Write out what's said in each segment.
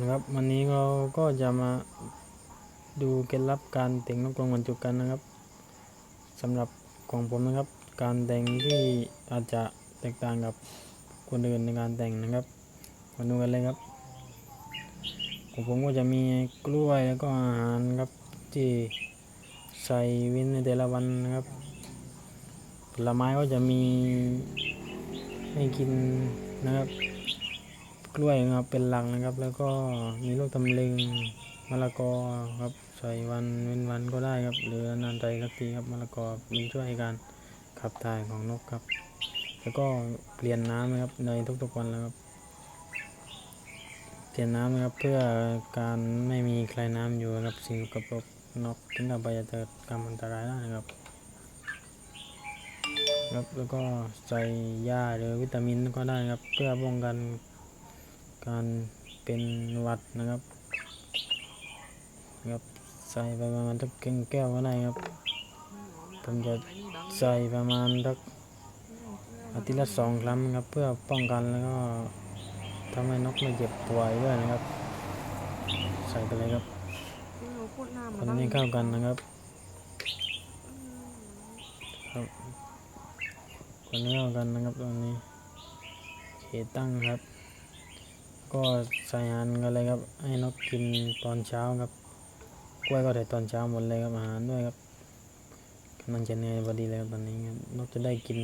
นะครับวันนี้เราก็จะมาดูเคล็ดลับการแต่งนกกรงบรรจุกันนะครับสำหรับของผมนะครับ การแต่งที่อาจจะแตกต่างกับคนอื่นในการแต่งนะครับมาดูกันเลยครับของผมก็จะมีกล้วยแล้วก็อาหารครับที่ใส่วินในแต่ละวันนะครับผลไม้ก็จะมีให้กินนะครับ กล้วยนะครับเป็นหลักนะครับ แล้วก็มีลูกตำลึงมะละกอครับใส่วันเว้นวันก็ได้ครับ หรือนานใจสักทีครับมะละกอมีช่วยการขับถ่ายของนกครับ แล้วก็เปลี่ยนน้ำนะครับในทุกๆวันแล้วครับเปลี่ยนน้ำนะครับเพื่อการไม่มีใครน้ำอยู่ครับสิ่งสกปรกนกถึงกับไปจะเกิดกรรมอันตรายได้นะครับครับแล้วก็ใส่ยาหรือวิตามินก็ได้ครับ เพื่อป้องกัน การเป็นวัดนะครับครับใส่ไปประมาณสักครึ่งแก้วก็ได้ครับผมจะใส่ประมาณสักอาทิตย์ละสองครั้งครับ เพื่อป้องกันแล้วก็ทำให้นกไม่เจ็บป่วยด้วยนะครับ ใส่ไปเลยครับหนูพูดหน้าคมานให้เข้ากันนะครับครับคนให้เข้ากันนะครับตรงนี้เคตั้งครับ ก็ใส่อาหารกันเลยครับ ให้นกกินตอนเช้าครับ กล้วยก็ได้ตอนเช้าหมดเลยครับอาหารด้วยครับกำลังจะเหนื่อยพอดีเลยครับตอนนี้ครับนกจะได้กิน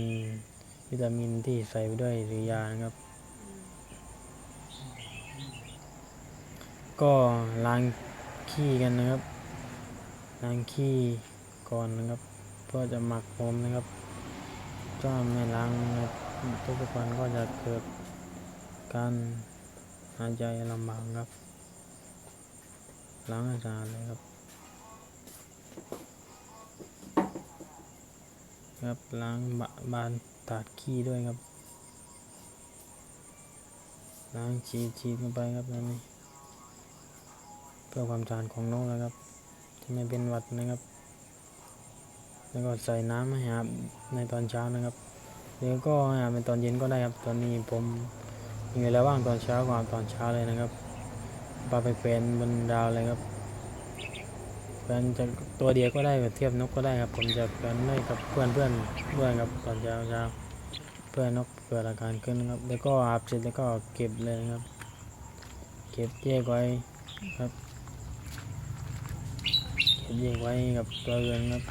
วิตามินที่ใส่ไปด้วยหรือยานะครับ ก็ล้างขี้กันนะครับ ล้างขี้ก่อนนะครับ เพื่อจะหมักโฟมนะครับ ถ้าไม่ล้างทุกวันก็จะเกิดการ หายใจลำบากครับ ล้างให้สะอาดเลยครับ ครับล้างบบานตาดขี้ด้วยครับ ล้างฉีดฉีดลงไปครับตรงนี้เพื่อความสะอาดของนกนะครับที่ไม่เป็นหวัดนะครับ แล้วก็ใส่น้ำให้อาบในตอนเช้านะครับ หรือก็อาบในตอนเย็นก็ได้ครับ ตอนนี้ผม มีเวลาว่างตอนเช้าก็อาบตอนเช้าเลยนะครับปาไปแขวนบนดาวเลยครับแขวนจะตัวเดียวก็ได้กับเทียบนกก็ได้ครับ ผมจะแขวนได้กับเพื่อนเพื่อนๆด้วยครับตอนเช้าเช้าเพื่อนนกเกิดอาการขึ้นนะครับ แล้วก็อาบเสร็จแล้วก็เก็บเลยนะครับ เก็บแยกไว้ครับเก็บแยกไว้กับตัวเรือนครับ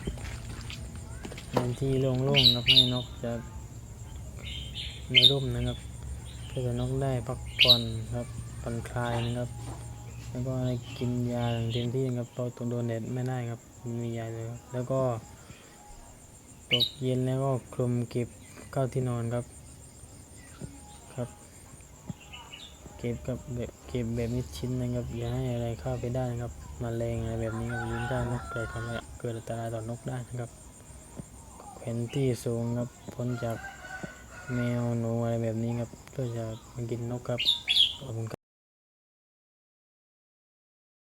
ในที่โล่งๆครับให้นกจะในร่มนะครับ เพื่อให้นกได้พักผ่อนครับผ่อนคลายนะครับ แล้วก็กินยาอย่างเต็มที่ครับเพราะตัวโดนแดดไม่ได้ครับมียาเลยแล้วก็ตกเย็นแล้วก็คลุมเก็บเข้าที่นอนครับครับ เก็บกับแบบเก็บแบบมิดชิดนนะครับอย่าให้อะไรเข้าไปได้นะครับมาแมลงอะไรแบบนี้ครับยิงได้นกเกิดทำให้เกิดอันตรายต่อนกได้นะครับแขวนที่สูงครับพ้นจาก แมวหนูอะไรแบบนี้ครับก็จะมากินนกครับขอบคุณครับ